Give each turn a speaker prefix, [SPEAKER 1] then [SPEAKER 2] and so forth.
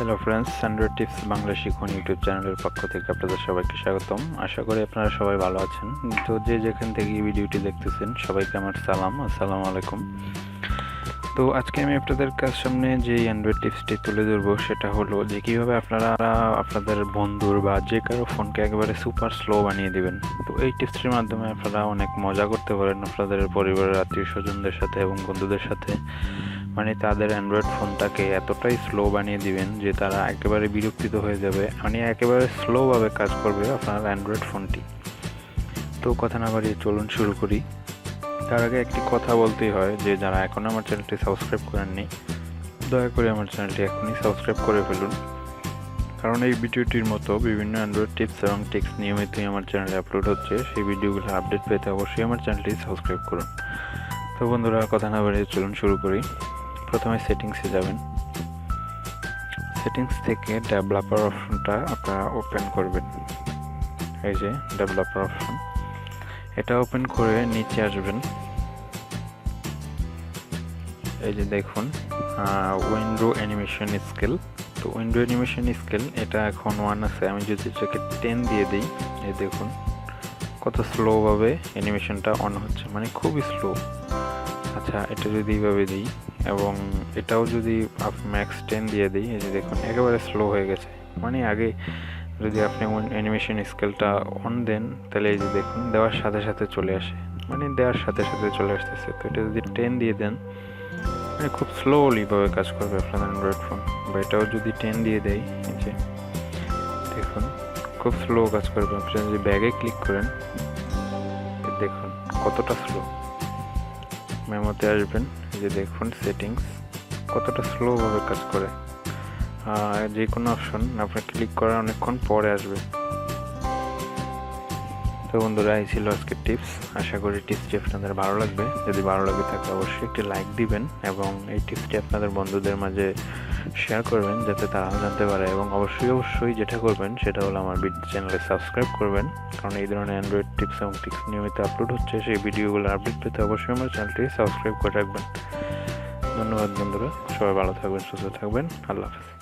[SPEAKER 1] Hello friends android tips Bangla শিখুন YouTube চ্যানেলের পক্ষ থেকে আপনাদের সবাইকে স্বাগতম। আশা করি আপনারা সবাই ভালো আছেন। তো যে যেখান থেকে এই ভিডিওটি দেখতেছেন, সবাইকে আমার সালাম, আসসালামু আলাইকুম। তো আজকে আমি আপনাদের কাছ সামনে যে অ্যান্ড্রয়েড টিপসটি তুলে ধরবো, সেটা হলো যে কীভাবে আপনারা, আপনাদের বন্ধুর বা যে কারও ফোনকে একেবারে সুপার স্লো বানিয়ে দিবেন। তো এই টিপসটির মাধ্যমে আপনারা অনেক মজা করতে পারেন আপনাদের পরিবারের আত্মীয় স্বজনদের সাথে এবং বন্ধুদের সাথে। মানে তাদের অ্যান্ড্রয়েড ফোনটাকে এতটাই স্লো বানিয়ে দিবেন যে তারা একেবারে বিরক্তিত হয়ে যাবে। মানে একেবারে স্লোভাবে কাজ করবে আপনার অ্যান্ড্রয়েড ফোনটি তো কথা না বাড়িয়ে চলুন শুরু করি। তার আগে একটি কথা বলতেই হয় যে, যারা এখনও আমার চ্যানেলটি সাবস্ক্রাইব করেননি, দয়া করে আমার চ্যানেলটি এখনই সাবস্ক্রাইব করে ফেলুন। কারণ এই ভিডিওটির মতো বিভিন্ন অ্যান্ড্রয়েড টিপস এবং টিক্স নিয়মিতই আমার চ্যানেলে আপলোড হচ্ছে, সেই ভিডিওগুলো আপডেট পেতে অবশ্যই আমার চ্যানেলটি সাবস্ক্রাইব করুন। তো বন্ধুরা, কথা না বাড়িয়ে চলুন শুরু করি। প্রথমে সেটিংসে যাবেন। সেটিংস থেকে ডেভেলপার অপশনটা আপনারা ওপেন করবেন। এই যে ডেভেলপার অপশন এটা ওপেন করে নিচে আসবেন। এই যে দেখুন উইন্ডো অ্যানিমেশন স্কেল তো উইন্ডো অ্যানিমেশন স্কেল এটা এখন ওয়ান আছে। আমি যদি এটাকে টেন দিয়ে দিই, এই দেখুন, কত স্লোভাবে অ্যানিমেশনটা অন হচ্ছে। মানে খুবই স্লো আচ্ছা এটা যদি এইভাবে দিই। এবং এটাও যদি ম্যাক্স টেন দিয়ে দিই, এই যে দেখুন, একেবারে স্লো হয়ে গেছে। মানে আগে যদি আপনি অ্যানিমেশন স্কেলটা অন দেন, তাহলে এই যে দেখুন, দেওয়ার সাথে সাথে চলে আসে। মানে দেওয়ার সাথে সাথে চলে আসতেছে। তো এটা যদি টেন দিয়ে দেন মানে খুব স্লোলিভাবে কাজ করবে আপনার অ্যান্ড্রয়েড ফোন বা এটাও যদি টেন দিয়ে দেয় এই যে দেখুন, খুব স্লো কাজ করবে। আপনি যদি ব্যাগে ক্লিক করেন, দেখুন, কতটা স্লো মেমোতে আসবেন যে দেখুন সেটিংস কতটা স্লোভাবে কাজ করে। যে কোনো অপশন আপনার ক্লিক করার অনেকক্ষণ পরে আসবে। তো বন্ধুরা, এই ছিল আজকের টিপস আশা করি টিপসটি আপনাদের ভালো লাগবে। যদি ভালো লাগে থাকে অবশ্যই একটি লাইক দিবেন এবং এই টিপসটি আপনাদের বন্ধুদের মাঝে শেয়ার করবেন যাতে তারাও জানতে পারে এবং অবশ্যই অবশ্যই যেটা করবেন সেটা হলো আমার চ্যানেলে সাবস্ক্রাইব করবেন। কারণ এই ধরনের অ্যান্ড্রয়েড টিপস এবং টিপস নিয়মিত আপলোড হচ্ছে, সেই ভিডিওগুলো আপডেট পেতে অবশ্যই আমার চ্যানেলটি সাবস্ক্রাইব করে রাখবেন। ধন্যবাদ বন্ধুরা। সবাই ভালো থাকবেন, সুস্থ থাকবেন। আল্লাহ হাফেজ।